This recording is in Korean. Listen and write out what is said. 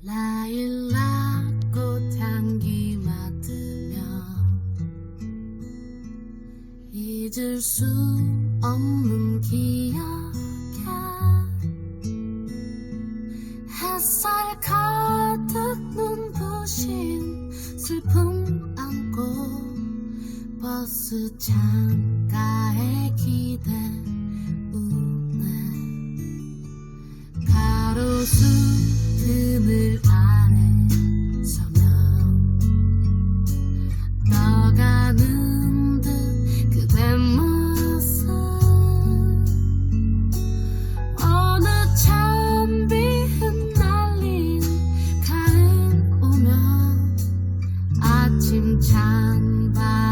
라일락 꽃 향기 맡으며 잊을 수 없는 기억, 햇살 가득 눈부신 슬픔 안고 버스 창가에 기대 우네. 가로수 ชิ吧